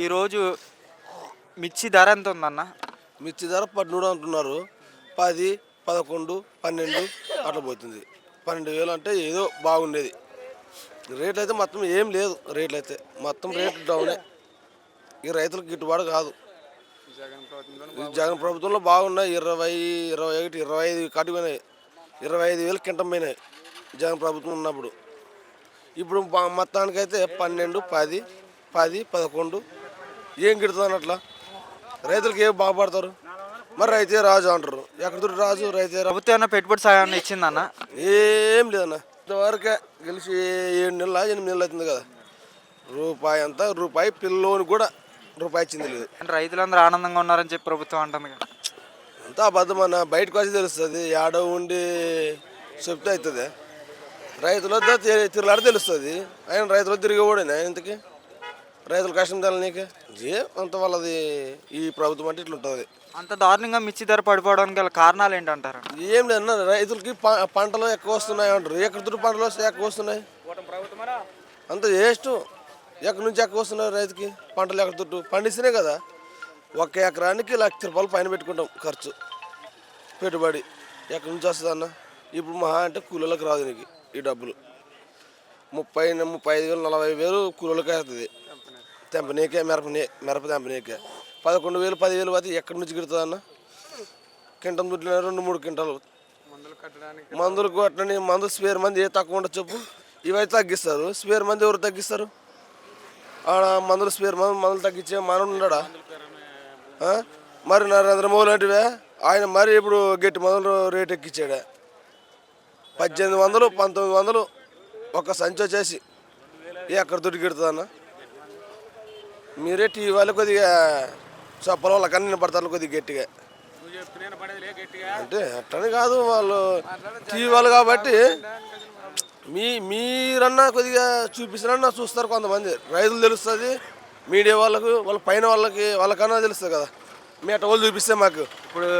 ఈరోజు మిర్చి ధర ఎంత ఉందన్న? మిర్చి ధర పన్నెండు అంటున్నారు. పది పదకొండు పన్నెండు అట్లా పోతుంది. పన్నెండు వేలు అంటే ఏదో బాగుండేది. రేట్లు అయితే మొత్తం ఏం లేదు. రేట్లు అయితే మొత్తం రేట్లు డౌనే. ఈ రైతులకు గిట్టుబాటు కాదు. జగన్ ప్రభుత్వంలో బాగున్నాయి. ఇరవై ఇరవై ఒకటి ఇరవై ఐదు కట్టుకున్నాయి ఇరవై ఐదు వేలు కింటం పోయినాయి జగన్ ప్రభుత్వం ఉన్నప్పుడు. ఇప్పుడు మొత్తానికైతే పన్నెండు పది పది పదకొండు ఏం గిడుతుంది అట్లా? రైతులకు ఏం బాగుపడతారు? మరి రైతే రాజు అంటారు. ఎక్కడ రాజు రైతే ప్రభుత్వం ఏమైనా పెట్టుబడి సాయం ఇచ్చిందన్న ఏం లేదన్న. ఇంతవరకే గెలిచి ఏడు నెలల ఎనిమిది నెలలు అవుతుంది కదా. రూపాయి అంతా రూపాయి పిల్లోని కూడా రూపాయి ఇచ్చింది లేదు. అంటే రైతులందరూ ఆనందంగా ఉన్నారని చెప్పి ప్రభుత్వం అంటుంది కదా. అంతా అబద్ధం అన్న. బయటకు వచ్చి తెలుస్తుంది. ఆడ ఉండి చెప్తే అవుతుంది రైతుల వద్ద తి- తిరలాడి తెలుస్తుంది. ఆయన రైతులు తిరిగి ఓడేనా ఇంతకి? రైతుల కష్టం తెల నీకే. ఏ అంత వాళ్ళది ఈ ప్రభుత్వం అంటే ఇట్లా ఉంటుంది అంత దారుణంగా మిర్చి ధర పడిపోవడానికి గల కారణాలు ఏంటంటారు? ఏం లేదన్న రైతులకి ప- పంటలు ఎక్కువ వస్తున్నాయి అంటారు. ఎక్కడ దుడ్డు పంటలు వస్తే ఎక్కువ వస్తున్నాయి. అంత వేస్ట్. ఎక్కడి నుంచి ఎక్కువ వస్తున్నాయి రైతుకి? పంటలు ఎక్కడ దుడ్డు? పండిస్తేనే కదా. ఒక ఎకరానికి లక్ష రూపాయలు పైన పెట్టుకుంటాం ఖర్చు. పెట్టుబడి ఎక్కడి నుంచి వస్తుంది అన్న ఇప్పుడు మహా అంటే కూలీలకు రాదు నీకు ఈ డబ్బులు. ముప్పై ముప్పై ఐదు వేలు నలభై వేలు కూలీలకే అవుతుంది తెంపనీకే మిరపనీ మిరప తెంపనీకే. పదకొండు వేలు పదివేలు పోతే ఎక్కడి నుంచి గిడుతుంది అన్న కింటం దుడ్లు రెండు మూడు క్వింటాలు మందులు కొట్టని మందు స్పేర్ మంది ఏ తక్కువ ఉండదు చెప్పు. ఇవైతే తగ్గిస్తారు. స్పేర్ మంది ఎవరు తగ్గిస్తారు? ఆడ మందులు స్పేర్ మందు మందులు తగ్గించే మనం ఉండడా ఆ? మరి నరేంద్ర మోదీ లాంటివే? ఆయన మరి ఇప్పుడు గట్టి మందులు రేట్ ఎక్కించాడే పద్దెనిమిది వందలు పంతొమ్మిది వందలు ఒక సంచి వచ్చేసి ఎక్కడ దొరికిడుతుంది పెడుతుందన్నా మీరే టీవీ వాళ్ళు కొద్దిగా చెప్పల వాళ్ళ కన్నీ పడతారు కొద్దిగా గట్టిగా. అంటే అట్టని కాదు వాళ్ళు టీవీ వాళ్ళు కాబట్టి మీ మీరన్నా కొద్దిగా చూపిస్తారన్నా చూస్తారు కొంతమంది. రైతులు తెలుస్తుంది మీడియా వాళ్ళకు వాళ్ళ పైన వాళ్ళకి వాళ్ళకన్నా తెలుస్తుంది కదా. మీ అట్ట వాళ్ళు చూపిస్తే మాకు. ఇప్పుడు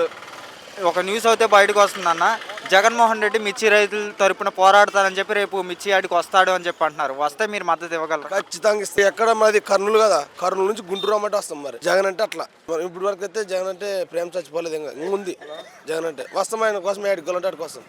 ఒక న్యూస్ అయితే బయటకు వస్తుందన్న. జగన్మోహన్ రెడ్డి మిర్చి రైతుల తరపున పోరాడతానని చెప్పి రేపు మిర్చి ఆడికి వస్తాడు అని చెప్పి అంటున్నారు. వస్తే మీరు మద్దతు ఇవ్వగలరు? ఖచ్చితంగా ఇస్తే. ఎక్కడ మాది కర్నూలు కదా. కర్నూలు నుంచి గుంటూరు అమ్మట వస్తాం మరి. జగన్ అంటే అట్లా. మరి ఇప్పుడు వరకు అయితే జగన్ అంటే ప్రేమ చచ్చిపోలేదు ఇంకా. ఉంది జగన్ అంటే. వస్తాం ఆయన కోసం ఆడికి వెళ్ళంటే కోసం